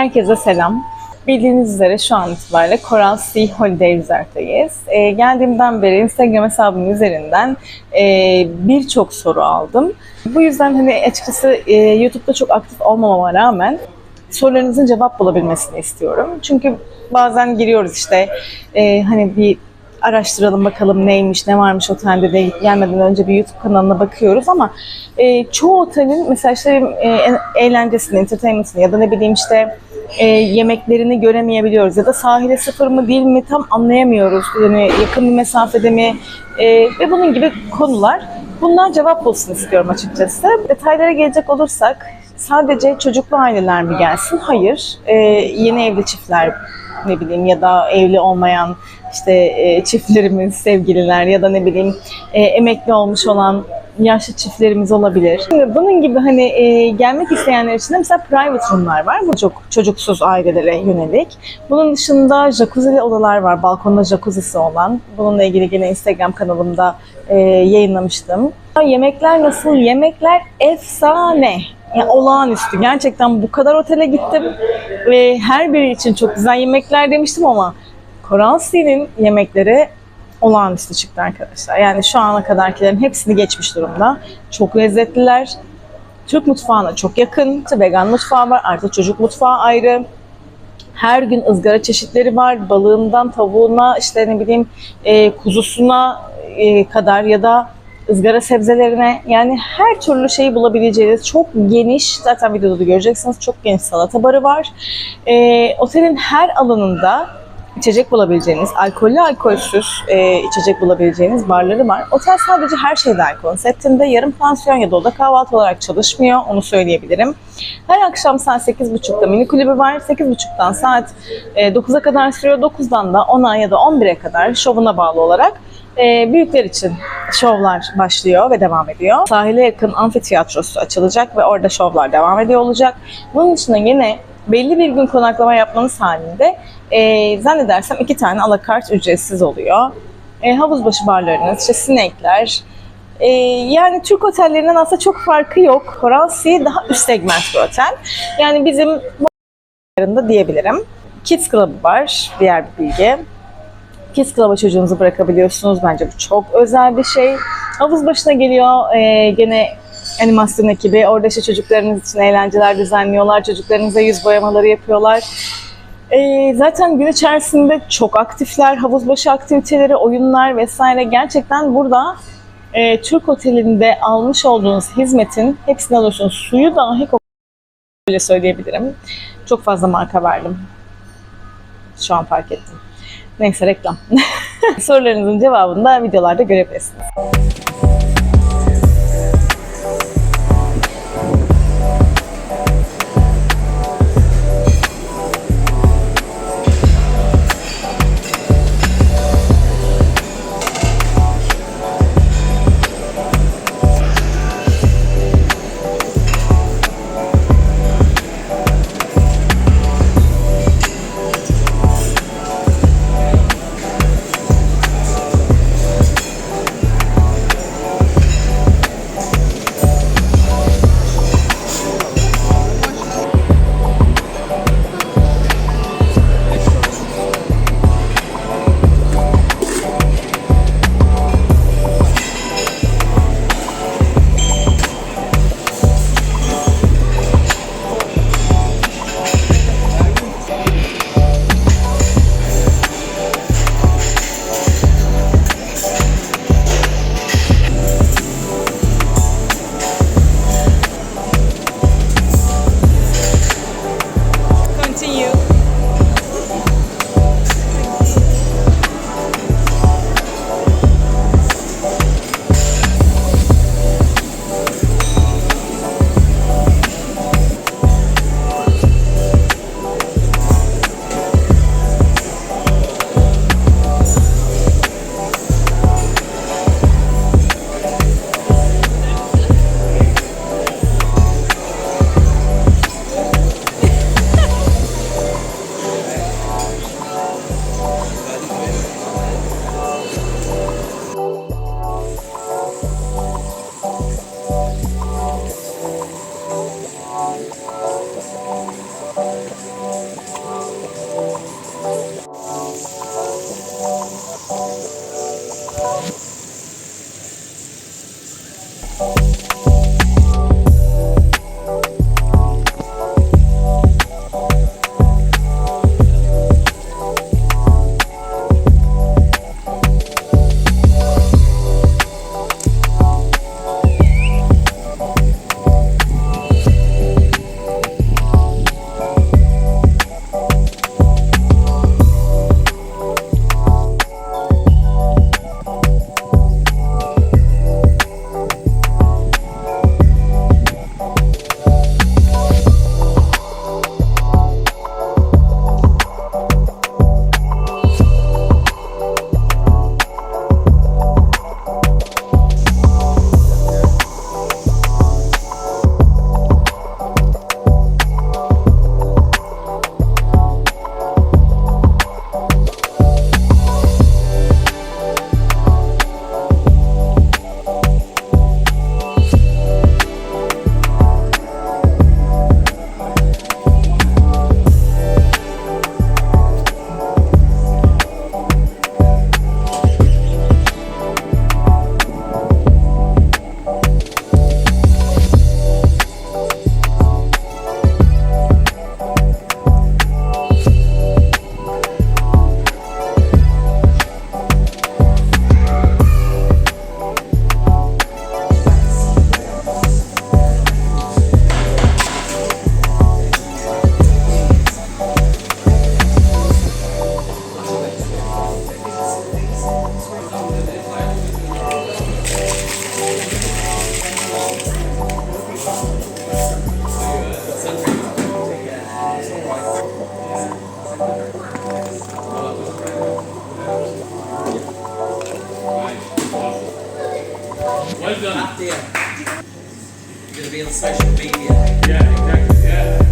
Herkese selam. Bildiğiniz üzere şu an itibariyle Coral Sea Holiday Resort'tayız. Ee, geldiğimden beri Instagram hesabım üzerinden e, birçok soru aldım. Bu yüzden hani açıkçası e, YouTube'da çok aktif olmamama rağmen sorularınızın cevap bulabilmesini istiyorum. Çünkü bazen giriyoruz işte e, hani bir araştıralım bakalım neymiş, ne varmış otelde de gelmeden önce bir YouTube kanalına bakıyoruz ama e, çoğu otelin mesela işte e, e- eğlencesini, entertainment'ını ya da ne bileyim işte e, yemeklerini göremeyebiliyoruz ya da sahile sıfır mı değil mi tam anlayamıyoruz. Yani yakın bir mesafede mi e, ve bunun gibi konular. Bunlar cevap bulsun istiyorum açıkçası. Detaylara gelecek olursak sadece çocuklu aileler mi gelsin? Hayır. E, yeni evli çiftler ne bileyim ya da evli olmayan işte e, çiftlerimiz, sevgililer ya da ne bileyim e, emekli olmuş olan yaşlı çiftlerimiz olabilir. Şimdi bunun gibi hani e, gelmek isteyenler için de mesela private room'lar var. Bu çok çocuksuz ailelere yönelik. Bunun dışında jacuzzi'li odalar var. Balkonda jacuzzi'si olan. Bununla ilgili yine Instagram kanalımda e, yayınlamıştım. Yemekler nasıl? Yemekler efsane. Yani olağanüstü. Gerçekten bu kadar otele gittim ve her biri için çok güzel yemekler demiştim ama Coral Sea'nin yemekleri olağanüstü çıktı arkadaşlar. Yani şu ana kadarkilerin hepsini geçmiş durumda. Çok lezzetliler. Türk mutfağına çok yakın. Vegan mutfağı var. Artı çocuk mutfağı ayrı. Her gün ızgara çeşitleri var. Balığından tavuğuna, işte ne bileyim e, kuzusuna e, kadar ya da ızgara sebzelerine yani her türlü şeyi bulabileceğiniz çok geniş zaten videoda da göreceksiniz çok geniş salata barı var. E, otelin her alanında içecek bulabileceğiniz, alkollü alkolsüz e, içecek bulabileceğiniz barları var. Otel sadece her şeyden konseptinde yarım pansiyon ya da oda kahvaltı olarak çalışmıyor. Onu söyleyebilirim. Her akşam saat 8.30'da mini kulübü var. 8.30'dan saat e, 9'a kadar sürüyor. 9'dan da 10'a ya da 11'e kadar şovuna bağlı olarak e, büyükler için şovlar başlıyor ve devam ediyor. Sahile yakın amfitiyatrosu açılacak ve orada şovlar devam ediyor olacak. Bunun dışında yine belli bir gün konaklama yapmanız halinde e, zannedersem iki tane alakart ücretsiz oluyor. E, havuz barlarınız, işte sinekler, e, yani Türk otellerinden aslında çok farkı yok. Coral Sea daha üst segment bir otel. Yani bizim bu diyebilirim. Kids Club var, diğer bir bilgi. Kids Club'a çocuğunuzu bırakabiliyorsunuz. Bence bu çok özel bir şey. Havuz başına geliyor e, gene animasyon ekibi. Orada işte çocuklarınız için eğlenceler düzenliyorlar. Çocuklarınıza yüz boyamaları yapıyorlar. E, zaten gün içerisinde çok aktifler. Havuz başı aktiviteleri, oyunlar vesaire. Gerçekten burada e, Türk otelinde almış olduğunuz hizmetin hepsini alıyorsunuz. Suyu dahi öyle söyleyebilirim. Çok fazla marka verdim. Şu an fark ettim. Neyse reklam. Sorularınızın cevabını da videolarda görebilirsiniz. Well done. You're gonna be on social media. Yeah, exactly. Yeah.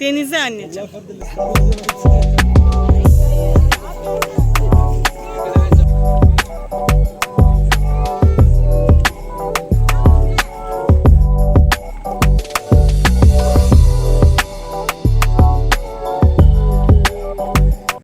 Denize anneciğim.